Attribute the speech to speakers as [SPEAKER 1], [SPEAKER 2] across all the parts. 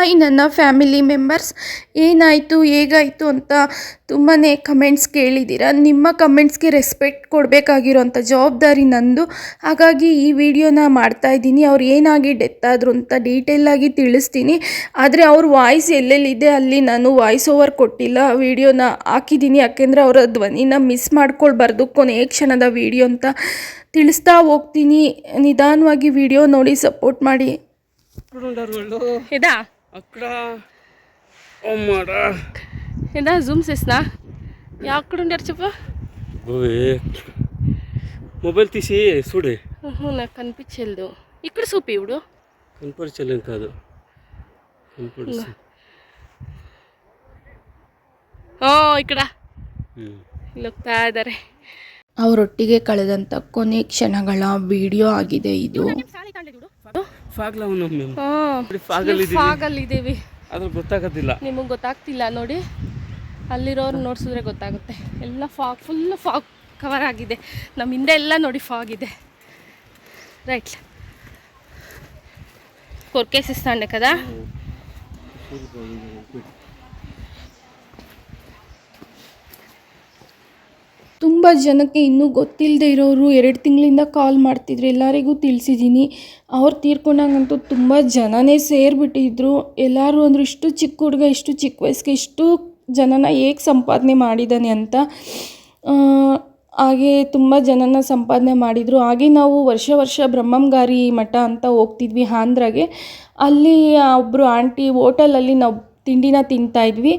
[SPEAKER 1] Hi ನನ್ನ family members. ಏನಾಯಿತು ಹೇಗಾಯಿತು ಅಂತ ತುಂಬಾ ಕಮೆಂಟ್ಸ್ ಕೇಳಿದ್ದೀರ ನಿಮ್ಮ ಕಮೆಂಟ್ಸ್ಗೆ ರೆಸ್ಪೆಕ್ಟ್ ಕೊಡಬೇಕಾಗಿರೋಂಥ ಜವಾಬ್ದಾರಿ ನಂದು. ಹಾಗಾಗಿ ಈ ವಿಡಿಯೋನ ಮಾಡ್ತಾ ಇದ್ದೀನಿ. ಅವ್ರು ಏನಾಗಿ ಡೆತ್ ಆದರು ಅಂತ ಡೀಟೇಲಾಗಿ ತಿಳಿಸ್ತೀನಿ. ಆದರೆ ಅವ್ರ ವಾಯ್ಸ್ ಎಲ್ಲೆಲ್ಲಿದೆ ಅಲ್ಲಿ ನಾನು ವಾಯ್ಸ್ ಓವರ್ ಕೊಟ್ಟಿಲ್ಲ. ವಿಡಿಯೋನ ಹಾಕಿದ್ದೀನಿ. ಯಾಕೆಂದರೆ ಅವರ ಧ್ವನಿನ ಮಿಸ್ ಮಾಡ್ಕೊಳ್ಬಾರ್ದು ಕೊನೆ ಕ್ಷಣದ ವಿಡಿಯೋ ಅಂತ ತಿಳಿಸ್ತಾ ಹೋಗ್ತೀನಿ. ನಿಧಾನವಾಗಿ ವಿಡಿಯೋ ನೋಡಿ ಸಪೋರ್ಟ್ ಮಾಡಿ.
[SPEAKER 2] ಇದಾ?
[SPEAKER 3] అక్కడ అమ్మాడా
[SPEAKER 2] ఇదా జూమ్ చేసిన ఎక్కడ ఉండారు చెప్పు
[SPEAKER 3] ఓయ్ మొబైల్ తీసి చూడే
[SPEAKER 2] ఉహు, నాకు కనిపించలేదు ఇక్కడ చూపి ఇప్పుడు
[SPEAKER 3] కనపరచలేం కాదు కనపడుస్తుంది
[SPEAKER 2] ఓ ఇక్కడ ಇಲ್ಲಿ ಹೋಗ್ತಾ ಇದ್ದಾರೆ
[SPEAKER 1] ಅವರೊಟ್ಟಿಗೆ ಕಳೆದಂಥ ಕೊನೆ ಕ್ಷಣಗಳ ವಿಡಿಯೋ ಆಗಿದೆ ಇದು
[SPEAKER 3] ಫಾಗ್ಲವನು
[SPEAKER 2] ಫಾಗ್ ಫಾಗಲ್
[SPEAKER 3] ಫಾಗಲ್ಲಿದ್ದೀವಿ. ಗೊತ್ತಾಗೋದಿಲ್ಲ.
[SPEAKER 2] ನಿಮಗೆ ಗೊತ್ತಾಗ್ತಿಲ್ಲ ನೋಡಿ. ಅಲ್ಲಿರೋರು ನೋಡ್ಸಿದ್ರೆ ಗೊತ್ತಾಗುತ್ತೆ. ಎಲ್ಲ ಫಾಗ್ ಫುಲ್ ಫಾಗ್ ಕವರ್ ಆಗಿದೆ. ನಮ್ಮ ಹಿಂದೆ ಎಲ್ಲ ನೋಡಿ ಫಾಗ್ ಇದೆ. ರೈಟ್. ಕೊರ್ಕೆ ಕದ?
[SPEAKER 1] ತುಂಬ ಜನಕ್ಕೆ ಇನ್ನೂ ಗೊತ್ತಿಲ್ಲದೆ ಇರೋರು ಎರಡು ತಿಂಗಳಿಂದ ಕಾಲ್ ಮಾಡ್ತಿದ್ರು. ಎಲ್ಲರಿಗೂ ತಿಳಿಸಿದ್ದೀನಿ. ಅವ್ರು ತೀರ್ಕೊಂಡಾಗಂತೂ ತುಂಬ ಜನನೇ ಸೇರಿಬಿಟ್ಟಿದ್ರು. ಎಲ್ಲರೂ ಅಂದರು ಇಷ್ಟು ಚಿಕ್ಕ ಹುಡುಗ, ಇಷ್ಟು ಚಿಕ್ಕ ವಯಸ್ಸಿಗೆ ಇಷ್ಟು ಜನನ ಹೇಗೆ ಸಂಪಾದನೆ ಮಾಡಿದ್ದಾನೆ ಅಂತ. ಹಾಗೆ ತುಂಬ ಜನನ ಸಂಪಾದನೆ ಮಾಡಿದರು. ಹಾಗೆ ನಾವು ವರ್ಷ ವರ್ಷ ಬ್ರಹ್ಮಂಗಾರಿ ಮಠ ಅಂತ ಹೋಗ್ತಿದ್ವಿ ಆಂಧ್ರಾಗೆ. ಅಲ್ಲಿ ಒಬ್ಬರು ಆಂಟಿ ಹೋಟೆಲಲ್ಲಿ ನಾವು ತಿಂಡಿನ ತಿಂತಾಯಿದ್ವಿ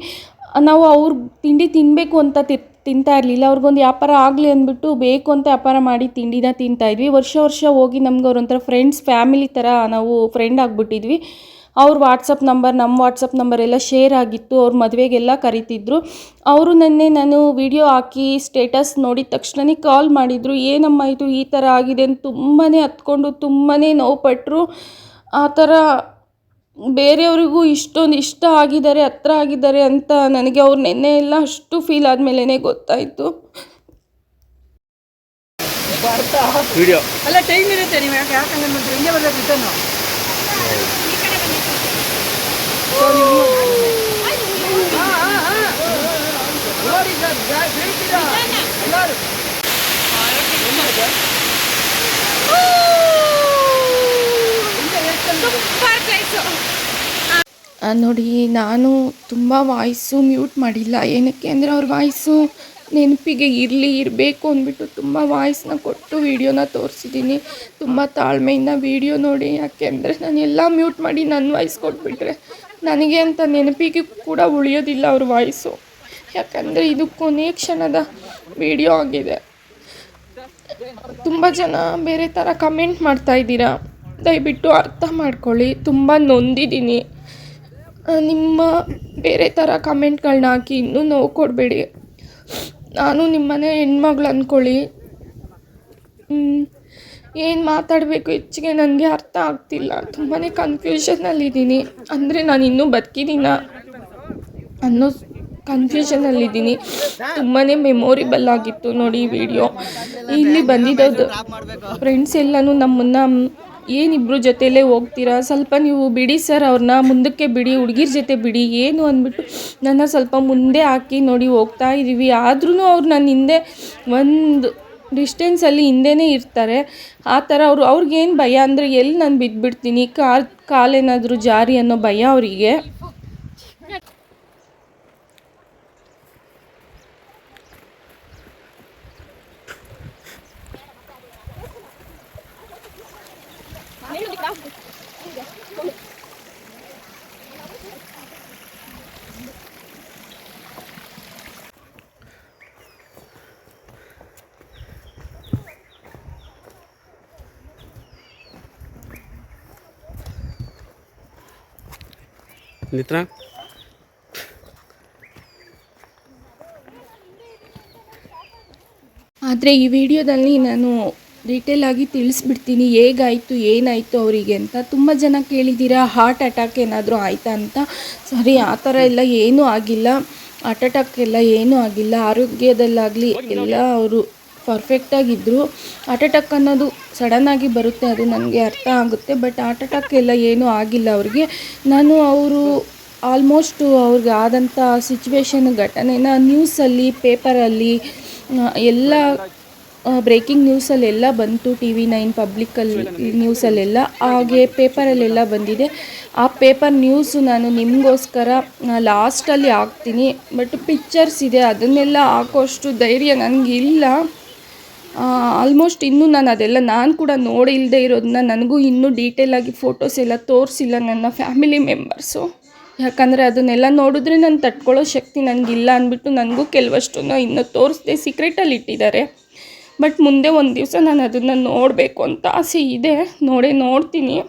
[SPEAKER 1] ನಾವು ಅವ್ರ ತಿಂಡಿ ತಿನ್ನಬೇಕು ಅಂತ ತಿ ತಿಂತಾ ಇರಲಿಲ್ಲ. ಅವ್ರಿಗೊಂದು ವ್ಯಾಪಾರ ಆಗಲಿ ಅಂದ್ಬಿಟ್ಟು ಬೇಕು ಅಂತ ವ್ಯಾಪಾರ ಮಾಡಿ ತಿಂಡಿನ ತಿಂತಾಯಿದ್ವಿ ವರ್ಷ ವರ್ಷ ಹೋಗಿ ನಮ್ಗೆ ಅವ್ರೊಂಥರ ಫ್ರೆಂಡ್ಸ್ ಫ್ಯಾಮಿಲಿ ಥರ ನಾವು ಫ್ರೆಂಡ್ ಆಗಿಬಿಟ್ಟಿದ್ವಿ. ಅವ್ರ ವಾಟ್ಸಪ್ ನಂಬರ್ ನಮ್ಮ ವಾಟ್ಸಪ್ ನಂಬರ್ ಎಲ್ಲ ಶೇರ್ ಆಗಿತ್ತು. ಅವ್ರ ಮದುವೆಗೆಲ್ಲ ಕರಿತಿದ್ರು. ಅವರು ನನ್ನೇ ನಾನು ವಿಡಿಯೋ ಹಾಕಿ ಸ್ಟೇಟಸ್ ನೋಡಿದ ತಕ್ಷಣನೇ ಕಾಲ್ ಮಾಡಿದರು. ಏನಮ್ಮ ಇದು ಈ ಥರ ಆಗಿದೆ ಅಂತ ತುಂಬಾ ಹತ್ಕೊಂಡು ತುಂಬಾ ನೋವು ಪಟ್ಟರು ಆ ಥರ ಬೇರೆಯವ್ರಿಗೂ ಇಷ್ಟೊಂದು ಇಷ್ಟ ಆಗಿದ್ದಾರೆ ಹತ್ರ ಆಗಿದ್ದಾರೆ ಅಂತ ನನಗೆ ಅವ್ರು ನೆನ್ನೆ ಎಲ್ಲ ಅಷ್ಟು ಫೀಲ್ ಆದಮೇಲೆ ಗೊತ್ತಾಯಿತು.
[SPEAKER 3] ವಿಡಿಯೋ
[SPEAKER 4] ಅಲ್ಲ ಟೈಮ್ ಇರುತ್ತೆ ನೀವು ಯಾಕೆ ಯಾಕೆ ಹಂಗೆ ಮಾಡ್ತೀರಿ? ಹಿಂಗೆ ಬರ್ಬೇಕು ರಿಟರ್ನು
[SPEAKER 1] ಆ, ನೋಡಿ, ನಾನು ತುಂಬ ವಾಯ್ಸು ಮ್ಯೂಟ್ ಮಾಡಿಲ್ಲ. ಏನಕ್ಕೆ ಅಂದರೆ ಅವ್ರ ವಾಯ್ಸು ನೆನಪಿಗೆ ಇರಲಿ, ಇರಬೇಕು ಅಂದ್ಬಿಟ್ಟು ತುಂಬ ವಾಯ್ಸ್ನ ಕೊಟ್ಟು ವೀಡಿಯೋನ ತೋರಿಸಿದ್ದೀನಿ. ತುಂಬ ತಾಳ್ಮೆಯಿಂದ ವೀಡಿಯೋ ನೋಡಿ. ಯಾಕೆಂದರೆ ನಾನು ಎಲ್ಲ ಮ್ಯೂಟ್ ಮಾಡಿ ನನ್ನ ವಾಯ್ಸ್ ಕೊಟ್ಬಿಟ್ರೆ ನನಗೆ ಅಂತ ನೆನಪಿಗೆ ಕೂಡ ಉಳಿಯೋದಿಲ್ಲ ಅವ್ರ ವಾಯ್ಸು ಯಾಕಂದರೆ ಇದು ಕೊನೆ ಕ್ಷಣದ ವೀಡಿಯೋ ಆಗಿದೆ. ತುಂಬ ಜನ ಬೇರೆ ಥರ ಕಮೆಂಟ್ ಮಾಡ್ತಾ ಇದ್ದೀರಾ? ದಯವಿಟ್ಟು ಅರ್ಥ ಮಾಡ್ಕೊಳ್ಳಿ. ತುಂಬ ನೊಂದಿದ್ದೀನಿ. ನಿಮ್ಮ ಬೇರೆ ಥರ ಕಮೆಂಟ್ಗಳನ್ನ ಹಾಕಿ ಇನ್ನೂ ನೋವು ಕೊಡಬೇಡಿ. ನಾನು ನಿಮ್ಮನೆ ಹೆಣ್ಮಗಳು ಅಂದ್ಕೊಳ್ಳಿ ಏನು ಮಾತಾಡಬೇಕು ಹೆಚ್ಚಿಗೆ ನನಗೆ ಅರ್ಥ ಆಗ್ತಿಲ್ಲ. ತುಂಬಾ ಕನ್ಫ್ಯೂಷನಲ್ಲಿದ್ದೀನಿ. ಅಂದರೆ ನಾನು ಇನ್ನೂ ಬದುಕಿದ್ದೀನ ಅನ್ನೋ ಕನ್ಫ್ಯೂಷನಲ್ಲಿದ್ದೀನಿ. ತುಂಬಾ ಮೆಮೊರಿಬಲ್ ಆಗಿತ್ತು ನೋಡಿ ವಿಡಿಯೋ. ಇಲ್ಲಿ ಬಂದಿದ್ದು ಫ್ರೆಂಡ್ಸ್ ಎಲ್ಲನೂ ನಮ್ಮನ್ನು ಏನಿಬ್ರು ಜೊತೆಲೇ ಹೋಗ್ತೀರಾ? ಸ್ವಲ್ಪ ನೀವು ಬಿಡಿ ಸರ್ ಅವ್ರನ್ನ ಮುಂದಕ್ಕೆ ಬಿಡಿ, ಹುಡುಗಿರ ಜೊತೆ ಬಿಡಿ, ಏನು ಅಂದ್ಬಿಟ್ಟು ನನ್ನ ಸ್ವಲ್ಪ ಮುಂದೆ ಹಾಕಿ ನೋಡಿ ಹೋಗ್ತಾ ಇದ್ದೀವಿ. ಆದ್ರೂ ಅವ್ರು ನನ್ನ ಹಿಂದೆ ಒಂದು ಡಿಸ್ಟೆನ್ಸಲ್ಲಿ ಹಿಂದೆನೇ ಇರ್ತಾರೆ. ಆ ಥರ ಅವರು, ಅವ್ರಿಗೇನು ಭಯ ಅಂದರೆ ಎಲ್ಲಿ ನಾನು ಬಿದ್ದುಬಿಡ್ತೀನಿ ಕಾಲ್ ಕಾಲೇನಾದರೂ ಜಾರಿ ಅನ್ನೋ ಭಯ ಅವರಿಗೆ?
[SPEAKER 3] ನಿತ್ರ
[SPEAKER 1] ಆದರೆ ಈ ವಿಡಿಯೋದಲ್ಲಿ ನಾನು ಡೀಟೇಲ್ ಆಗಿ ತಿಳಿಸ್ಬಿಡ್ತೀನಿ, ಹೇಗಾಯಿತು, ಏನಾಯಿತು ಅವರಿಗೆ ಅಂತ. ತುಂಬ ಜನ ಕೇಳಿದ್ದೀರಾ ಹಾರ್ಟ್ ಅಟ್ಯಾಕ್ ಏನಾದರೂ ಆಯಿತಾ ಅಂತ? ಸರಿ, ಆ ಥರ ಎಲ್ಲ ಏನೂ ಆಗಿಲ್ಲ. ಹಾರ್ಟ್ ಅಟ್ಯಾಕ್ ಎಲ್ಲ ಏನೂ ಆಗಿಲ್ಲ. ಆರೋಗ್ಯದಲ್ಲಾಗಲಿ ಎಲ್ಲ ಅವರು ಪರ್ಫೆಕ್ಟಾಗಿದ್ದರು ಹಾರ್ಟ್ ಅಟ್ಯಾಕ್ ಅನ್ನೋದು ಸಡನ್ನಾಗಿ ಬರುತ್ತೆ, ಅದು ನನಗೆ ಅರ್ಥ ಆಗುತ್ತೆ. ಬಟ್ ಹಾರ್ಟ್ ಅಟ್ಯಾಕ್ ಎಲ್ಲ ಏನೂ ಆಗಿಲ್ಲ ಅವ್ರಿಗೆ. ನಾನು ಅವರು ಆಲ್ಮೋಸ್ಟು ಅವ್ರಿಗೆ ಆದಂಥ ಸಿಚುವೇಶನ್ ಘಟನೆನ ನ್ಯೂಸಲ್ಲಿ ಪೇಪರಲ್ಲಿ ಎಲ್ಲ ಬ್ರೇಕಿಂಗ್ ನ್ಯೂಸಲ್ಲೆಲ್ಲ ಬಂತು ಟಿ ವಿ ನೈನ್ ಪಬ್ಲಿಕಲ್ಲಿ ನ್ಯೂಸಲ್ಲೆಲ್ಲ ಹಾಗೆ ಪೇಪರಲ್ಲೆಲ್ಲ ಬಂದಿದೆ. ಆ ಪೇಪರ್ ನ್ಯೂಸು ನಾನು ನಿಮಗೋಸ್ಕರ ಲಾಸ್ಟಲ್ಲಿ ಹಾಕ್ತೀನಿ. ಬಟ್ ಪಿಕ್ಚರ್ಸ್ ಇದೆ, ಅದನ್ನೆಲ್ಲ ಹಾಕೋಷ್ಟು ಧೈರ್ಯ ನನಗಿಲ್ಲ. ಆಲ್ಮೋಸ್ಟ್ ಇನ್ನೂ ನಾನು ಅದೆಲ್ಲ ನಾನು ಕೂಡ ನೋಡಿಲ್ಲದೆ ಇರೋದನ್ನ ನನಗೂ ಇನ್ನೂ ಡೀಟೇಲಾಗಿ ಫೋಟೋಸ್ ಎಲ್ಲ ತೋರಿಸಿಲ್ಲ ನನ್ನ ಫ್ಯಾಮಿಲಿ ಮೆಂಬರ್ಸು ಯಾಕಂದರೆ ಅದನ್ನೆಲ್ಲ ನೋಡಿದ್ರೆ ನಾನು ತಟ್ಕೊಳ್ಳೋ ಶಕ್ತಿ ನನಗಿಲ್ಲ ಅಂದ್ಬಿಟ್ಟು ನನಗೂ ಕೆಲವಷ್ಟನ್ನು ಇನ್ನೂ ತೋರಿಸ್ದೆ ಸೀಕ್ರೆಟಲ್ಲಿ ಇಟ್ಟಿದ್ದಾರೆ. ಬಟ್ ಮುಂದೆ ಒಂದು ದಿವಸ ನಾನು ಅದನ್ನು ನೋಡಬೇಕು ಅಂತ ಆಸೆ ಇದೆ. ನೋಡೇ ನೋಡ್ತೀನಿ.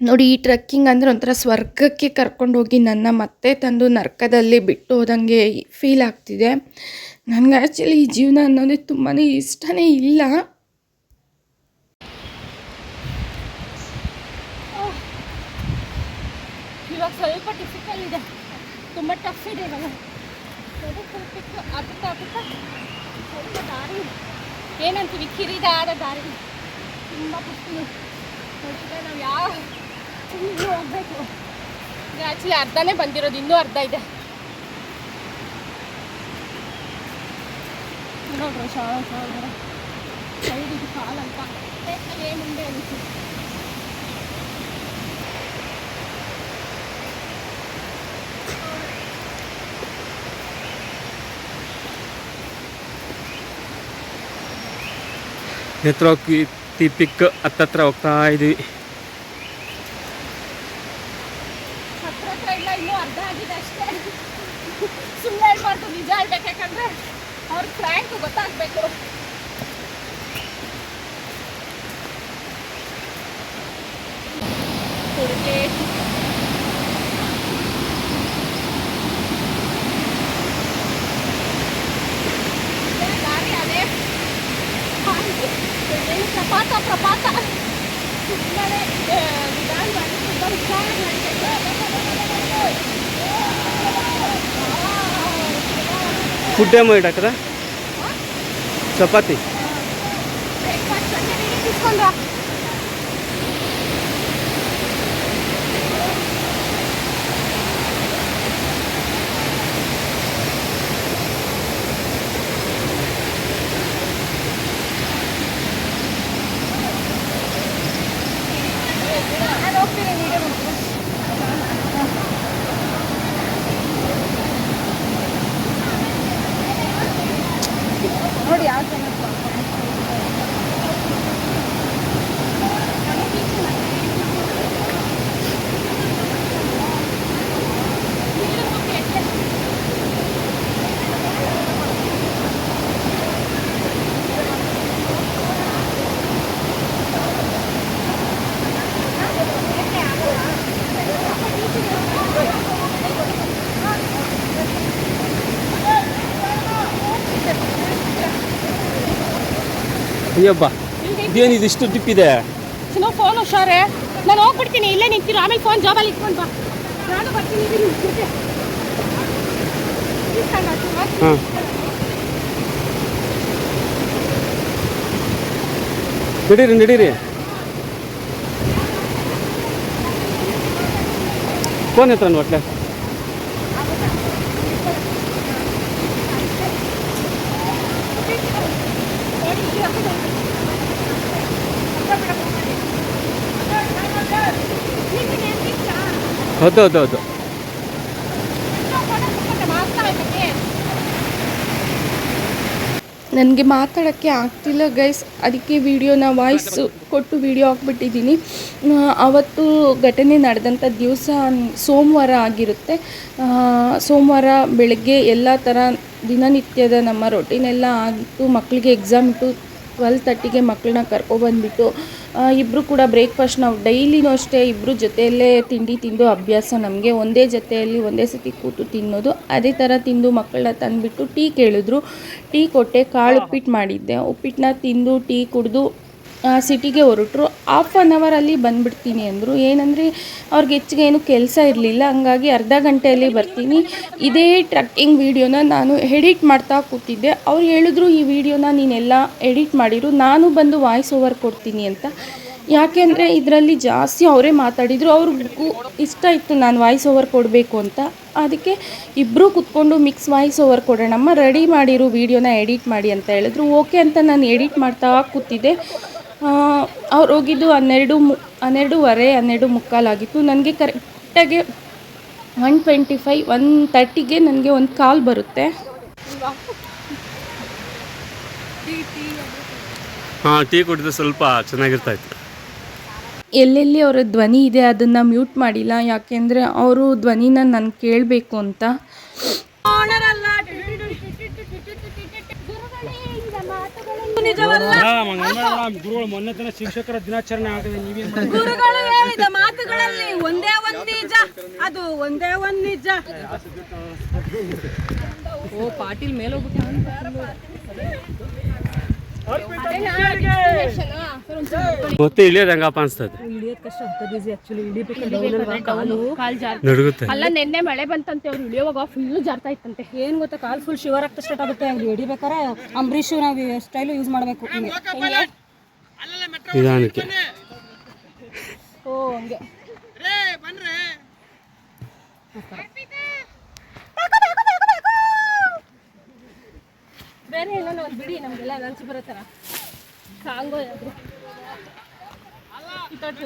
[SPEAKER 1] ನೋಡಿ, ಈ ಟ್ರೆಕ್ಕಿಂಗ್ ಅಂದರೆ ಒಂಥರ ಸ್ವರ್ಗಕ್ಕೆ ಕರ್ಕೊಂಡೋಗಿ ನನ್ನ ಮತ್ತೆ ತಂದು ನರ್ಕದಲ್ಲಿ ಬಿಟ್ಟು ಹೋದಂಗೆ ಫೀಲ್ ಆಗ್ತಿದೆ. ನನಗೆ ಆ್ಯಕ್ಚುಲಿ ಈ ಜೀವನ ಅನ್ನೋದೇ ತುಂಬಾ ಇಷ್ಟನೇ ಇಲ್ಲ.
[SPEAKER 2] ಇವಾಗ ಸ್ವಲ್ಪ ಡಿಫಿಕಲ್ ಇದೆ. ತುಂಬ ಟಫ್ ಇದೆ ಸ್ವಲ್ಪ ದಾರಿ. ಏನಂತೀವಿ? ಕಿರಿದಾದ ದಾರಿ. ತುಂಬ ಖುಷಿ ನಾವು ಯಾವ ಇನ್ನೂ ಹೋಗ್ಬೇಕು ಈಗ ಆ್ಯಕ್ಚುಲಿ ಅರ್ಧನೇ ಬಂದಿರೋದು, ಇನ್ನೂ ಅರ್ಧ ಇದೆ. ನೋಡ್ರಿ ಶಾಳ ಶಾಳ ಸೈಡಿಗೆ ಕಾಲಂತ ಏ ಮುಂದೆ ಅನಿಸ್ತು
[SPEAKER 3] ನೇತ್ರೋಕಿ ಪಿಕ್ ಹತ್ತತ್ರ ಹೋಗ್ತಾ ಇದೀವಿ.
[SPEAKER 2] ಹತ್ರ ಹತ್ರ ಇಲ್ಲ, ಇನ್ನೂ ಅರ್ಧ ಆಗಿದೆ ಅಷ್ಟೇ. ಸುಮ್ಮನೆ ಹೇಳ್ಬಾರ್ದು ನಿಜ ಹೇಳ್ಬೇಕು ಯಾಕಂದ್ರೆ ಅವ್ರ ಫ್ರ್ಯಾಂಕ್ ಗೊತ್ತಾಗಬೇಕು. ಹುಡುಗಿ ఫుడ్ ఏమో ఇట కదా? చపాతి. ನೋಡಿ ಯಾವ ಚೆನ್ನಾಗಿ
[SPEAKER 3] ಅಯ್ಯಬ್ಬ ಇದೇನು ಇದಿಷ್ಟು ಡಿಪ್ ಇದೆ?
[SPEAKER 2] ಚಿನ್ನ ಫೋನ್ ಹುಷಾರೆ. ನಾನು ಹೋಗ್ಬಿಡ್ತೀನಿ ಇಲ್ಲೇ ನಿಂತಿರು. ಆಮೇಲೆ ಫೋನ್ ಜಾಬಲ್ಲಿ ಇಟ್ಕೊಂಡು ಬಾ. ನಾನು ಬರ್ತೀನಿ ಇರಿ ನಿನ್ ಜೊತೆ. ಮತ್ತೆ
[SPEAKER 3] ಹಾಂ ನಡೀರಿ ನಡೀರಿ. ಫೋನ್ ಹತ್ರ ಒಟ್ಲೆ
[SPEAKER 2] ನೋಡಿ, ಇಲ್ಲಿ ಹಾಕೋದು. ನಿಂಗೆ ನೆನ್ಪಿತ್ತಾ?
[SPEAKER 3] ಹೌದು ಹೌದು ಹೌದು.
[SPEAKER 1] ನನಗೆ ಮಾತಾಡೋಕ್ಕೆ ಆಗ್ತಿಲ್ಲ ಗೈಸ್, ಅದಕ್ಕೆ ವಿಡಿಯೋನ ವಾಯ್ಸ್ ಕೊಟ್ಟು ವಿಡಿಯೋ ಹಾಕ್ಬಿಟ್ಟಿದ್ದೀನಿ. ಅವತ್ತು ಘಟನೆ ನಡೆದಂಥ ದಿವಸ ಸೋಮವಾರ ಆಗಿರುತ್ತೆ. ಸೋಮವಾರ ಬೆಳಗ್ಗೆ ಎಲ್ಲ ಥರ ದಿನನಿತ್ಯದ ನಮ್ಮ ರೊಟೀನೆಲ್ಲ ಆಗಿತ್ತು. ಮಕ್ಕಳಿಗೆ ಎಕ್ಸಾಮ್ ಇಟ್ಟು ಟ್ವೆಲ್ ತರ್ಟಿಗೆ ಮಕ್ಕಳನ್ನ ಕರ್ಕೊಬಂದ್ಬಿಟ್ಟು ಇಬ್ಬರು ಕೂಡ ಬ್ರೇಕ್ಫಾಸ್ಟ್ ನಾವು ಡೈಲಿನೂ ಅಷ್ಟೇ ಇಬ್ಬರು ಜೊತೆಯಲ್ಲೇ ತಿಂಡಿ ತಿಂದು ಅಭ್ಯಾಸ. ನಮಗೆ ಒಂದೇ ಜೊತೆಯಲ್ಲಿ ಒಂದೇ ಸತಿ ಕೂತು ತಿನ್ನೋದು. ಅದೇ ಥರ ತಿಂದು ಮಕ್ಕಳನ್ನ ತಂದುಬಿಟ್ಟು ಟೀ ಕೇಳಿದ್ರು. ಟೀ ಕೊಟ್ಟೆ ಕಾಳು ಉಪ್ಪಿಟ್ಟು ಮಾಡಿದ್ದೆ. ಉಪ್ಪಿಟ್ಟನ್ನ ತಿಂದು ಟೀ ಕುಡಿದು ಸಿಟಿಗೆ ಹೊರಟ್ರು. ಹಾಫ್ ಆನ್ ಅವರಲ್ಲಿ ಬಂದುಬಿಡ್ತೀನಿ ಅಂದರು. ಏನಂದರೆ ಅವ್ರಿಗೆ ಹೆಚ್ಚಿಗೆ ಏನು ಕೆಲಸ ಇರಲಿಲ್ಲ. ಹಂಗಾಗಿ ಅರ್ಧ ಗಂಟೆಯಲ್ಲಿ ಬರ್ತೀನಿ. ಇದೇ ಟ್ರಕ್ಕಿಂಗ್ ವೀಡಿಯೋನ ನಾನು ಎಡಿಟ್ ಮಾಡ್ತಾ ಕೂತಿದ್ದೆ. ಅವ್ರು ಹೇಳಿದ್ರು, ಈ ವಿಡಿಯೋನ ನೀನೆಲ್ಲ ಎಡಿಟ್ ಮಾಡಿರು. ನಾನು ಬಂದು ವಾಯ್ಸ್ ಓವರ್ ಕೊಡ್ತೀನಿ ಅಂತ. ಯಾಕೆಂದರೆ ಇದರಲ್ಲಿ ಜಾಸ್ತಿ ಅವರೇ ಮಾತಾಡಿದರು. ಅವ್ರಿಗೂ ಇಷ್ಟ ಇತ್ತು, ನಾನು ವಾಯ್ಸ್ ಓವರ್ ಕೊಡಬೇಕು ಅಂತ. ಅದಕ್ಕೆ ಇಬ್ಬರೂ ಕುತ್ಕೊಂಡು ಮಿಕ್ಸ್ ವಾಯ್ಸ್ ಓವರ್ ಕೊಡೋಣಮ್ಮ. ರೆಡಿ ಮಾಡಿರು ವೀಡಿಯೋನ ಎಡಿಟ್ ಮಾಡಿ ಅಂತ ಹೇಳಿದ್ರು. ಓಕೆ ಅಂತ ನಾನು ಎಡಿಟ್ ಮಾಡ್ತಾ ಕೂತಿದ್ದೆ. ಅವ್ರು ಹೋಗಿದ್ದು ಹನ್ನೆರಡು ಮು ಹನ್ನೆರಡೂವರೆ ಹನ್ನೆರಡು ಮುಕ್ಕಾಲಾಗಿತ್ತು. ನನಗೆ ಕರೆಕ್ಟಾಗಿ ಒನ್ ಟ್ವೆಂಟಿ ಫೈವ್ ಒನ್ ತರ್ಟಿಗೆ ನನಗೆ ಒಂದು ಕಾಲ್ ಬರುತ್ತೆ.
[SPEAKER 3] ಹಾಂ ಟೀ ಕುಡಿದ್ರೆ ಸ್ವಲ್ಪ ಚೆನ್ನಾಗಿರ್ತಾ ಇತ್ತು
[SPEAKER 1] ಎಲ್ಲೆಲ್ಲಿ ಅವರ ಧ್ವನಿ ಇದೆ ಅದನ್ನು ಮ್ಯೂಟ್ ಮಾಡಿಲ್ಲ ಯಾಕೆಂದರೆ ಅವರು ಧ್ವನಿನ ನಾನು ಕೇಳಬೇಕು ಅಂತ.
[SPEAKER 5] ಗುರುಗಳು ಮೊನ್ನೆ ತನ ಶಿಕ್ಷಕರ ದಿನಾಚರಣೆ ಆಗಿದೆ ನೀವೇನ್
[SPEAKER 4] ಗುರುಗಳು ಹೇಳಿದ ಮಾತುಗಳಲ್ಲಿ ಒಂದೇ ಒಂದ್ ನಿಜ. ಅದು ಒಂದೇ ಒಂದ್ ನಿಜ. ಓ ಪಾಟೀಲ್ ಮೇಲೆ
[SPEAKER 3] ಮತ್ತೆ ಇಳಿಯೋದು ಹೆಂಗಪ್ಪ ಅನ್ಸ್ತದೆ ನಡುಗುತ್ತೆ.
[SPEAKER 2] ಅಲ್ಲ ನಿನ್ನೆ ಮಳೆ ಬಂತಂತೆ ಅವ್ರು ಇಳಿಯೋವಾಗ ಫುಲ್ ಜಾರ್ತಾ ಇತ್ತಂತೆ.
[SPEAKER 4] ಏನ್ ಗೊತ್ತಾ ಕಾಲ್ ಫುಲ್ ಶಿವರ್ ಆಗ್ತಾ ಸ್ಟಾರ್ಟ್ ಆಗುತ್ತೆ. ಹಂಗೆ ಹಿಡಿಬೇಕಾರೆ ಅಂಬರೀಷ್ ನಾವು ಸ್ಟೈಲು ಯೂಸ್ ಮಾಡಬೇಕು.
[SPEAKER 3] ನಿಧಾನಕ್ಕೆ.
[SPEAKER 2] ಓ ಹಂಗೆ. ಏನೋ ಒಂದು ಬಿಡಿ, ನಮಗೆಲ್ಲ ಬರೋ ಥರ ಕಾಂಗೋ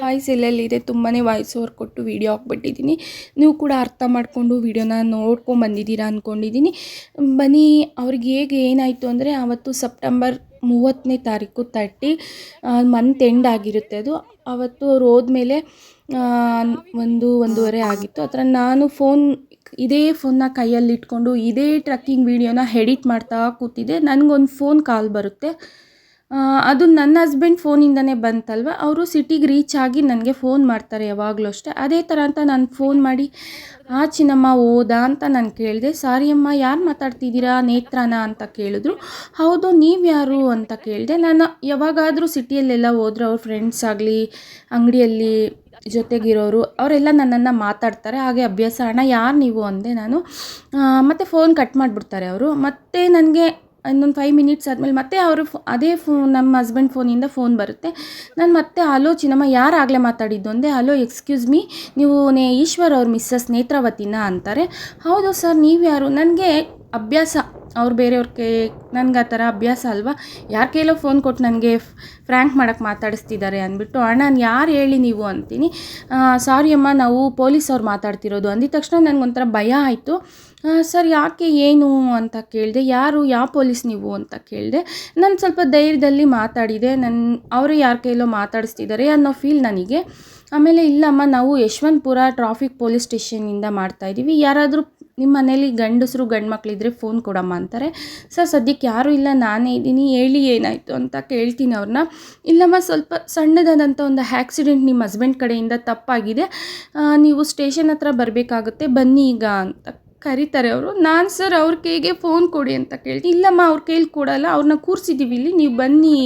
[SPEAKER 1] ವಾಯ್ಸ್ ಎಲ್ಲೆಲ್ಲಿದೆ ತುಂಬಾ ವಾಯ್ಸ್ ಓವರ್ ಕೊಟ್ಟು ವೀಡಿಯೋ ಹಾಕ್ಬಿಟ್ಟಿದ್ದೀನಿ. ನೀವು ಕೂಡ ಅರ್ಥ ಮಾಡಿಕೊಂಡು ವೀಡಿಯೋನ ನೋಡ್ಕೊಂಡು ಬಂದಿದ್ದೀರಾ ಅಂದ್ಕೊಂಡಿದ್ದೀನಿ ಬನ್ನಿ, ಅವ್ರಿಗೆ ಹೇಗೆ ಏನಾಯಿತು ಅಂದರೆ ಆವತ್ತು ಸೆಪ್ಟೆಂಬರ್ ಮೂವತ್ತನೇ ತಾರೀಕು ತರ್ಟಿ ಮಂತ್ ಎಂಡ್ ಆಗಿರುತ್ತೆ ಅದು. ಆವತ್ತು ಅವ್ರು ಹೋದ್ಮೇಲೆ ಒಂದು ಒಂದೂವರೆ ಆಗಿತ್ತು. ಆ ಥರ ನಾನು ಫೋನ್, ಇದೇ ಫೋನ್ನ ಕೈಯಲ್ಲಿ ಇಟ್ಕೊಂಡು ಇದೇ ಟ್ರಕ್ಕಿಂಗ್ ವೀಡಿಯೋನ ಎಡಿಟ್ ಮಾಡ್ತಾ ಕೂತಿದ್ದೆ. ನನಗೊಂದು ಫೋನ್ ಕಾಲ್ ಬರುತ್ತೆ. ಅದು ನನ್ನ ಹಸ್ಬೆಂಡ್ ಫೋನಿಂದನೇ ಬಂತಲ್ವ? ಅವರು ಸಿಟಿಗೆ ರೀಚ್ ಆಗಿ ನನಗೆ ಫೋನ್ ಮಾಡ್ತಾರೆ ಯಾವಾಗಲೂ ಅಷ್ಟೇ. ಅದೇ ಥರ ಅಂತ ನಾನು ಫೋನ್ ಮಾಡಿ, ಆ ಚಿನ್ನಮ್ಮ, ಓದಾ ಅಂತ ನಾನು ಕೇಳಿದೆ. ಸಾರಿ ಅಮ್ಮ, ಯಾರು ಮಾತಾಡ್ತಿದ್ದೀರಾ? ನೇತ್ರಾನ? ಅಂತ ಕೇಳಿದ್ರು. ಹೌದು, ನೀವು ಯಾರು? ಅಂತ ಕೇಳಿದೆ. ನಾನು ಯಾವಾಗಾದರೂ ಸಿಟಿಯಲ್ಲೆಲ್ಲ ಹೋದ್ರೆ ಅವ್ರ ಫ್ರೆಂಡ್ಸ್ ಆಗಲಿ, ಅಂಗಡಿಯಲ್ಲಿ ಜೊತೆಗಿರೋರು, ಅವರೆಲ್ಲ ನನ್ನನ್ನು ಮಾತಾಡ್ತಾರೆ. ಹಾಗೆ ಅಭ್ಯಾಸ ಅಣ್ಣ ಯಾರು ನೀವು ಅಂದೆ ನಾನು ಮತ್ತು ಫೋನ್ ಕಟ್ ಮಾಡಿಬಿಡ್ತಾರೆ ಅವರು. ಮತ್ತು ನನಗೆ ಇನ್ನೊಂದು ಫೈವ್ ಮಿನಿಟ್ಸ್ ಆದಮೇಲೆ ಮತ್ತೆ ಅವರು ಅದೇ ಫೋನ್ ನಮ್ಮ ಹಸ್ಬೆಂಡ್ ಫೋನಿಂದ ಫೋನ್ ಬರುತ್ತೆ. ನಾನು ಮತ್ತೆ, ಹಲೋ ಚಿನ್ನಮ್ಮ, ಯಾರು ಆಗಲೇ ಮಾತಾಡಿದ್ದು? ಅಂದೆ, ಹಲೋ ಎಕ್ಸ್ಕ್ಯೂಸ್ ಮೀ ನೀವು ನೇ ಈಶ್ವರ್ ಅವ್ರ ಮಿಸ್ಸಸ್ ನೇತ್ರಾವತಿನ? ಅಂತಾರೆ. ಹೌದು ಸರ್ ನೀವು ಯಾರು? ನನಗೆ ಅಭ್ಯಾಸ, ಅವ್ರು ಬೇರೆಯವ್ರಿಗೆ ನನಗೆ ಆ ಥರ ಅಭ್ಯಾಸ ಅಲ್ವಾ? ಯಾರ ಕೈಲೋ ಫೋನ್ ಕೊಟ್ಟು ನನಗೆ ಫ್ರ್ಯಾಂಕ್ ಮಾಡೋಕ್ಕೆ ಮಾತಾಡಿಸ್ತಿದ್ದಾರೆ ಅಂದ್ಬಿಟ್ಟು, ಅಣ್ಣ ಯಾರು ಹೇಳಿ ನೀವು? ಅಂತೀನಿ. ಸಾರಿ ಅಮ್ಮ, ನಾವು ಪೊಲೀಸ್ ಅವ್ರು ಮಾತಾಡ್ತಿರೋದು. ಅಂದಿದ ತಕ್ಷಣ ನನಗೊಂಥರ ಭಯ ಆಯಿತು. ಸರ್, ಯಾಕೆ ಏನು ಅಂತ ಕೇಳಿದೆ, ಯಾರು, ಯಾವ ಪೊಲೀಸ್ ನೀವು? ಅಂತ ಕೇಳಿದೆ, ನಾನು ಸ್ವಲ್ಪ ಧೈರ್ಯದಲ್ಲಿ ಮಾತಾಡಿದೆ ನನ್ನ ಅವರು ಯಾರ ಕೈಲೋ ಮಾತಾಡಿಸ್ತಿದ್ದಾರೆ ಅನ್ನೋ ಫೀಲ್ ನನಗೆ. ಆಮೇಲೆ, ಇಲ್ಲಮ್ಮ, ನಾವು ಯಶವಂತಪುರ ಟ್ರಾಫಿಕ್ ಪೊಲೀಸ್ ಸ್ಟೇಷನಿಂದ ಮಾಡ್ತಾಯಿದ್ದೀವಿ ಯಾರಾದರೂ ನಿಮ್ಮ ಮನೇಲಿ ಗಂಡಸರು ಗಂಡು ಮಕ್ಕಳಿದ್ರೆ ಫೋನ್ ಕೊಡಮ್ಮ ಅಂತಾರೆ. ಸರ್, ಸದ್ಯಕ್ಕೆ ಯಾರೂ ಇಲ್ಲ, ನಾನೇ ಇದ್ದೀನಿ ಹೇಳಿ ಏನಾಯಿತು ಅಂತ ಕೇಳ್ತೀನಿ ಅವ್ರನ್ನ ಇಲ್ಲಮ್ಮ, ಸ್ವಲ್ಪ ಸಣ್ಣದಾದಂಥ ಒಂದು ಆ್ಯಕ್ಸಿಡೆಂಟ್ ನಿಮ್ಮ ಹಸ್ಬೆಂಡ್ ಕಡೆಯಿಂದ ತಪ್ಪಾಗಿದೆ. ನೀವು ಸ್ಟೇಷನ್ ಹತ್ರ ಬರಬೇಕಾಗುತ್ತೆ, ಬನ್ನಿ ಈಗ ಅಂತ ಕರೀತಾರೆ ಅವರು. ನಾನು ಸರ್ ಅವ್ರ ಕೈಗೆ ಫೋನ್ ಕೊಡಿ ಅಂತ ಕೇಳ್ತೀನಿ ಇಲ್ಲಮ್ಮ, ಅವ್ರ ಕೈಲಿ ಕೊಡಲ್ಲ. ಅವ್ರನ್ನ ಕೂರಿಸಿದ್ದೀವಿ ಇಲ್ಲಿ. ನೀವು ಬನ್ನಿ.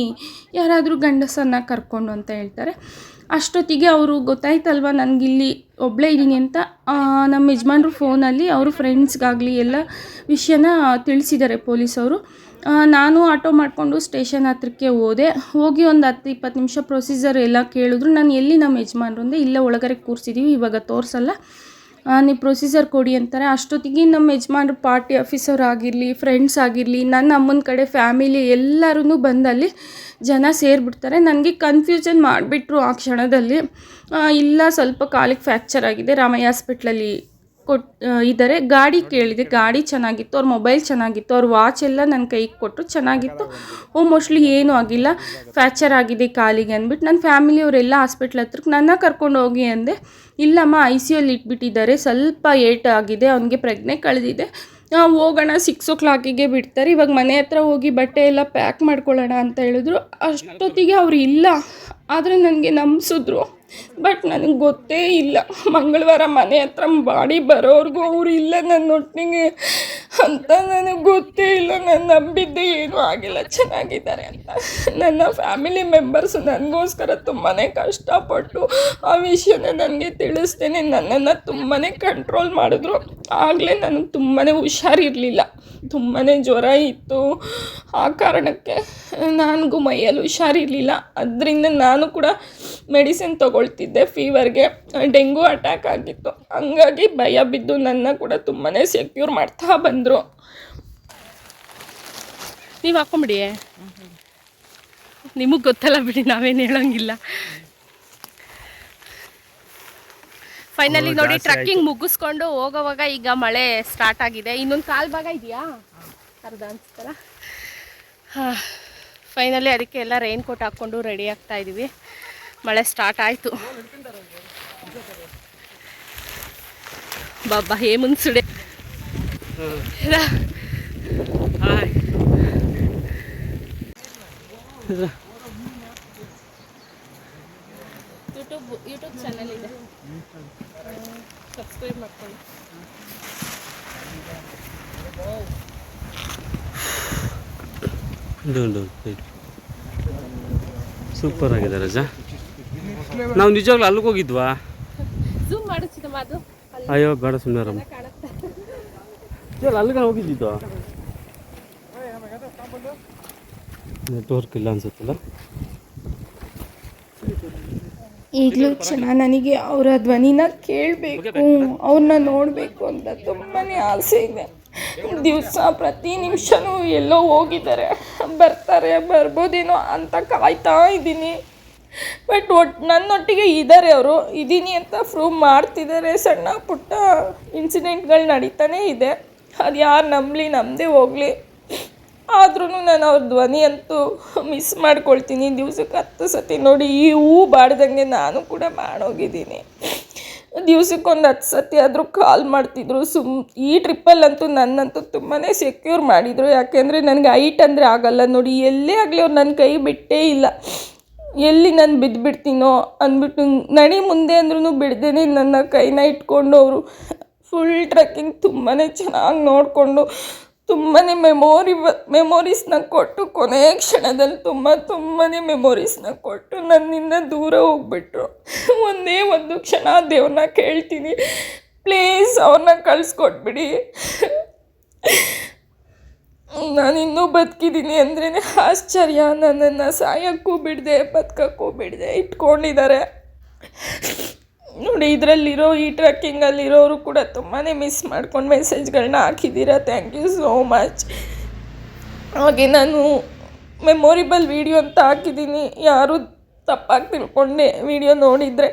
[SPEAKER 1] ಯಾರಾದರೂ ಗಂಡಸನ್ನ ಕರ್ಕೊಂಡು ಅಂತ ಹೇಳ್ತಾರೆ. ಅಷ್ಟೊತ್ತಿಗೆ ಅವರು ಗೊತ್ತಾಯ್ತಲ್ವ, ನನಗಿಲ್ಲಿ ಒಬ್ಬಳೇ ಇದ್ದೀನಿ ಅಂತ. ನಮ್ಮ ಯಜಮಾನ್ರು ಫೋನಲ್ಲಿ ಅವರು ಫ್ರೆಂಡ್ಸ್ಗಾಗಲಿ ಎಲ್ಲ ವಿಷಯನ ತಿಳಿಸಿದ್ದಾರೆ ಪೊಲೀಸವರು ನಾನು ಆಟೋ ಮಾಡಿಕೊಂಡು ಸ್ಟೇಷನ್ ಹತ್ರಕ್ಕೆ ಹೋದೆ. ಹೋಗಿ ಒಂದು ಹತ್ತು ಇಪ್ಪತ್ತು ನಿಮಿಷ ಪ್ರೊಸೀಜರ್ ಎಲ್ಲ ಕೇಳಿದ್ರು. ನಾನು ಎಲ್ಲಿ ನಮ್ಮ ಯಜಮಾನ್ರು ಅಂದರೆ ಇಲ್ಲ ಒಳಗಡೆ ಕೂರಿಸಿದ್ದೀವಿ ಇವಾಗ ತೋರಿಸಲ್ಲ. ನೀವು ಪ್ರೊಸೀಜರ್ ಕೊಡಿ ಅಂತಾರೆ. ಅಷ್ಟೊತ್ತಿಗೆ ನಮ್ಮ ಯಜಮಾನ್ರು ಪಾರ್ಟಿ ಆಫೀಸರ್ ಆಗಿರಲಿ ಫ್ರೆಂಡ್ಸ್ ಆಗಿರಲಿ ನನ್ನ ಅಮ್ಮನ ಕಡೆ ಫ್ಯಾಮಿಲಿ ಎಲ್ಲರೂ ಬಂದಲ್ಲಿ ಜನ ಸೇರಿಬಿಡ್ತಾರೆ. ನನಗೆ ಕನ್ಫ್ಯೂಷನ್ ಮಾಡಿಬಿಟ್ರು ಆ ಕ್ಷಣದಲ್ಲಿ. ಇಲ್ಲ ಸ್ವಲ್ಪ ಕಾಲಿಗೆ ಫ್ಯಾಕ್ಚರ್ ಆಗಿದೆ. ರಾಮಯ್ಯ ಹಾಸ್ಪಿಟ್ಲಲ್ಲಿ ಕೊಟ್ ಇದ್ದಾರೆ ಗಾಡಿ ಕೇಳಿದೆ. ಗಾಡಿ ಚೆನ್ನಾಗಿತ್ತು. ಅವ್ರ ಮೊಬೈಲ್ ಚೆನ್ನಾಗಿತ್ತು. ಅವ್ರ ವಾಚ್ ಎಲ್ಲ ನನ್ನ ಕೈಗೆ ಕೊಟ್ಟರು ಚೆನ್ನಾಗಿತ್ತು. ಓ, ಮೋಸ್ಟ್ಲಿ ಏನೂ ಆಗಿಲ್ಲ. ಫ್ಯಾಕ್ಚರ್ ಆಗಿದೆ ಕಾಲಿಗೆ ಅಂದ್ಬಿಟ್ಟು ನನ್ನ ಫ್ಯಾಮಿಲಿಯವರೆಲ್ಲ ಹಾಸ್ಪಿಟ್ಲ್ ಹತ್ರಕ್ಕೆ ನನ್ನ ಕರ್ಕೊಂಡು ಹೋಗಿ ಅಂದೆ. ಇಲ್ಲಮ್ಮ ಐ ಸಿ ಯುಲ್ಲಿ ಇಟ್ಬಿಟ್ಟಿದ್ದಾರೆ. ಸ್ವಲ್ಪ ಏಟ್ ಆಗಿದೆ. ಅವನಿಗೆ ಪ್ರಜ್ಞೆ ಕಳೆದಿದೆ. ಹೋಗೋಣ. ಸಿಕ್ಸ್ ಓ ಕ್ಲಾಕಿಗೆ ಬಿಡ್ತಾರೆ. ಇವಾಗ ಮನೆ ಹತ್ರ ಹೋಗಿ ಬಟ್ಟೆ ಎಲ್ಲ ಪ್ಯಾಕ್ ಮಾಡ್ಕೊಳ್ಳೋಣ ಅಂತ ಹೇಳಿದ್ರು. ಅಷ್ಟೊತ್ತಿಗೆ ಅವರು ಇಲ್ಲ. ಆದರೆ ನನಗೆ ನಂಬಿಸಿದ್ರು. ಬಟ್ ನನಗೆ ಗೊತ್ತೇ ಇಲ್ಲ. ಮಂಗಳವಾರ ಮನೆ ಹತ್ರ ಬಾಡಿ ಬರೋರ್ಗೂ ಅವ್ರು ಇಲ್ಲ ನನ್ನ ಒಟ್ಟಿಗೆ ಅಂತ ನನಗೆ ಗೊತ್ತೇ ಇಲ್ಲ. ನಾನು ನಂಬಿದ್ದೆ ಏನೂ ಆಗಿಲ್ಲ. ಚೆನ್ನಾಗಿದ್ದಾರೆ ಅಂತ. ನನ್ನ ಫ್ಯಾಮಿಲಿ ಮೆಂಬರ್ಸ್ ನನಗೋಸ್ಕರ ತುಂಬಾ ಕಷ್ಟಪಟ್ಟು ಆ ವಿಷಯನ ನನಗೆ ತಿಳಿಸ್ತೇನೆ. ನನ್ನನ್ನು ತುಂಬಾ ಕಂಟ್ರೋಲ್ ಮಾಡಿದ್ರು. ಆಗಲೇ ನನಗೆ ತುಂಬಾ ಹುಷಾರಿರಲಿಲ್ಲ. ತುಂಬಾ ಜ್ವರ ಇತ್ತು. ಆ ಕಾರಣಕ್ಕೆ ನನಗೂ ಮೈಯಲ್ಲಿ ಹುಷಾರಿರಲಿಲ್ಲ. ಅದರಿಂದ ನಾನು ಕೂಡ ಮೆಡಿಸಿನ್ ತೊಗೊಳ್ತಿದ್ದೆ ಫೀವರ್ಗೆ ಡೆಂಗು ಅಟ್ಯಾಕ್ ಆಗಿತ್ತು. ಹಂಗಾಗಿ ಭಯ ಬಿದ್ದು ನನ್ನ ಕೂಡ ತುಂಬಾ ಸೆಕ್ಯೂರ್ ಮಾಡ್ತಾ ಬಂದರು.
[SPEAKER 2] ನೀವು ಹಾಕೊಂಬಿಡಿ. ನಿಮಗೆ ಗೊತ್ತಲ್ಲ ಬಿಡಿ ನಾವೇನು ಹೇಳೋಂಗಿಲ್ಲ. ಫೈನಲಿ ನೋಡಿ ಟ್ರಕ್ಕಿಂಗ್ ಮುಗಿಸ್ಕೊಂಡು ಹೋಗೋವಾಗ ಈಗ ಮಳೆ ಸ್ಟಾರ್ಟ್ ಆಗಿದೆ. ಇನ್ನೊಂದು ಕಾಲು ಭಾಗ ಇದೆಯಾ? ಅರ್ಧ ಅನ್ಸ್ತಾರ ಹಾಂ ಫೈನಲಿ ಅದಕ್ಕೆ ಎಲ್ಲ ರೈನ್ ಕೋಟ್ ಹಾಕ್ಕೊಂಡು ರೆಡಿ ಆಗ್ತಾ ಇದ್ದೀವಿ ಮಳೆ ಸ್ಟಾರ್ಟ್ ಆಯಿತು. ಬಾಬಾ ಹೇಮಂತ್ ಮುನ್ಸುಡೆ. ಯೂಟ್ಯೂಬ್ ಯೂಟ್ಯೂಬ್ ಚಾನಲ್ ಇದೆ. ಸಬ್ಸ್ಕ್ರೈಬ್ ಮಾಡ್ಕೊಳ್ಳಿ.
[SPEAKER 3] ಸೂಪರ್ ಆಗಿದೆ ರಜಾ. ನಾವು ನಿಜವಾಗ್ಲೂ ಅಲ್ಲಿಗೆ ಹೋಗಿದ್ವಾ? ಅಯ್ಯೋ ಬೇಡ ಸುಮ್ಮನೆ ಅಲ್ಲಿಗೆ ಹೋಗಿದ್ದಿದ್ದು? ನೆಟ್ವರ್ಕ್ ಇಲ್ಲ ಅನ್ಸುತ್ತಲ್ಲ?
[SPEAKER 1] ಈಗಲೂ ಕ್ಷಣ ನನಗೆ ಅವರ ಧ್ವನಿನ ಕೇಳಬೇಕು ಅವ್ರನ್ನ ನೋಡಬೇಕು ಅಂತ ತುಂಬಾ ಆಸೆ ಇದೆ. ದಿವಸ ಪ್ರತಿ ನಿಮಿಷನೂ ಎಲ್ಲೋ ಹೋಗಿದ್ದಾರೆ ಬರ್ತಾರೆ ಬರ್ಬೋದೇನೋ ಅಂತ ಕಾಯ್ತಾ ಇದ್ದೀನಿ. ಬಟ್ ಒಟ್, ನನ್ನೊಟ್ಟಿಗೆ ಇದ್ದಾರೆ ಅವರು. ಇದ್ದೀನಿ ಅಂತ ಪ್ರೂವ್ ಮಾಡ್ತಿದ್ದಾರೆ ಸಣ್ಣ ಪುಟ್ಟ ಇನ್ಸಿಡೆಂಟ್ಗಳು ನಡೀತಾನೇ ಇದೆ. ಅದು ಯಾರು ನಂಬಲಿ ನಮ್ಮದೇ ಹೋಗಲಿ. ಆದ್ರೂ ನಾನು ಅವ್ರ ಧ್ವನಿ ಅಂತೂ ಮಿಸ್ ಮಾಡ್ಕೊಳ್ತೀನಿ. ದಿವ್ಸಕ್ಕೆ ಹತ್ತು ಸತಿ ನೋಡಿ ಈ ಹೂ ಬಾಡ್ದಂಗೆ ನಾನು ಕೂಡ ಮಾಡೋಗಿದ್ದೀನಿ. ದಿವ್ಸಕ್ಕೊಂದು ಹತ್ತು ಸತಿ ಆದರೂ ಕಾಲ್ ಮಾಡ್ತಿದ್ರು. ಸುಮ್, ಈ ಟ್ರಿಪ್ಪಲ್ಲಂತೂ ನನ್ನಂತೂ ತುಂಬಾ ಸೆಕ್ಯೂರ್ ಮಾಡಿದರು. ಯಾಕೆಂದರೆ ನನಗೆ ಹೈಟ್ ಅಂದರೆ ಆಗಲ್ಲ. ನೋಡಿ, ಎಲ್ಲೇ ಆಗಲಿ ಅವ್ರು ನನ್ನ ಕೈ ಬಿಟ್ಟೇ ಇಲ್ಲ. ಎಲ್ಲಿ ನಾನು ಬಿದ್ದುಬಿಡ್ತೀನೋ ಅಂದ್ಬಿಟ್ಟು ನಡಿ ಮುಂದೆ ಅಂದ್ರೂ ಬಿಡ್ದೇ ನನ್ನ ಕೈನ ಇಟ್ಕೊಂಡು ಅವರು ಫುಲ್ ಟ್ರೆಕ್ಕಿಂಗ್ ತುಂಬಾ ಚೆನ್ನಾಗಿ ನೋಡಿಕೊಂಡು ತುಂಬಾ ಮೆಮೊರಿ ಮೆಮೊರೀಸ್ನ ಕೊಟ್ಟು ಕೊನೆಯ ಕ್ಷಣದಲ್ಲಿ ತುಂಬ ತುಂಬಾ ಮೆಮೊರೀಸ್ನ ಕೊಟ್ಟು ನನ್ನಿಂದ ದೂರ ಹೋಗ್ಬಿಟ್ರು. ಒಂದೇ ಒಂದು ಕ್ಷಣ ದೇವ್ರನ್ನ ಕೇಳ್ತೀನಿ. ಪ್ಲೀಸ್ ಅವ್ರನ್ನ ಕಳಿಸ್ಕೊಟ್ಬಿಡಿ. ನಾನು ಇನ್ನೂ ಬದುಕಿದ್ದೀನಿ ಅಂದ್ರೇ ಆಶ್ಚರ್ಯ. ನನ್ನನ್ನು ಸಾಯೋಕ್ಕೂ ಬಿಡದೆ, ಬದುಕಕ್ಕೂ ಬಿಡದೆ ಇಟ್ಕೊಂಡಿದ್ದಾರೆ. ನೋಡಿ, ಇದರಲ್ಲಿರೋ ಈ ಟ್ರಕ್ಕಿಂಗಲ್ಲಿರೋರು ಕೂಡ ತುಂಬಾ ಮಿಸ್ ಮಾಡ್ಕೊಂಡು ಮೆಸೇಜ್ಗಳನ್ನ ಹಾಕಿದ್ದೀರ? Thank you so much. ಹಾಗೆ ನಾನು ಮೆಮೊರಿಬಲ್ ವೀಡಿಯೋ ಅಂತ ಹಾಕಿದ್ದೀನಿ. ಯಾರು ತಪ್ಪಾಗಿ ತಿಳ್ಕೊಂಡೆ ವಿಡಿಯೋ ನೋಡಿದರೆ.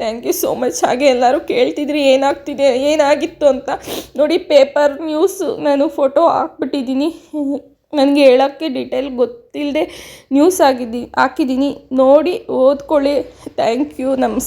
[SPEAKER 1] ಥ್ಯಾಂಕ್ ಯು ಸೋ ಮಚ್ ಹಾಗೆ ಎಲ್ಲರೂ ಕೇಳ್ತಿದ್ರಿ, ಏನಾಗ್ತಿದೆ, ಏನಾಗಿತ್ತು ಅಂತ. ನೋಡಿ ಪೇಪರ್ ನ್ಯೂಸು ನಾನು ಫೋಟೋ ಹಾಕ್ಬಿಟ್ಟಿದ್ದೀನಿ. ನನಗೆ ಹೇಳೋಕ್ಕೆ ಡೀಟೇಲ್ ಗೊತ್ತಿಲ್ಲದೆ ನ್ಯೂಸ್ ಆಗಿದ್ದೀನಿ ಹಾಕಿದ್ದೀನಿ. ನೋಡಿ, ಓದ್ಕೊಳ್ಳಿ. ಥ್ಯಾಂಕ್ ಯು ನಮಸ್ಕಾರ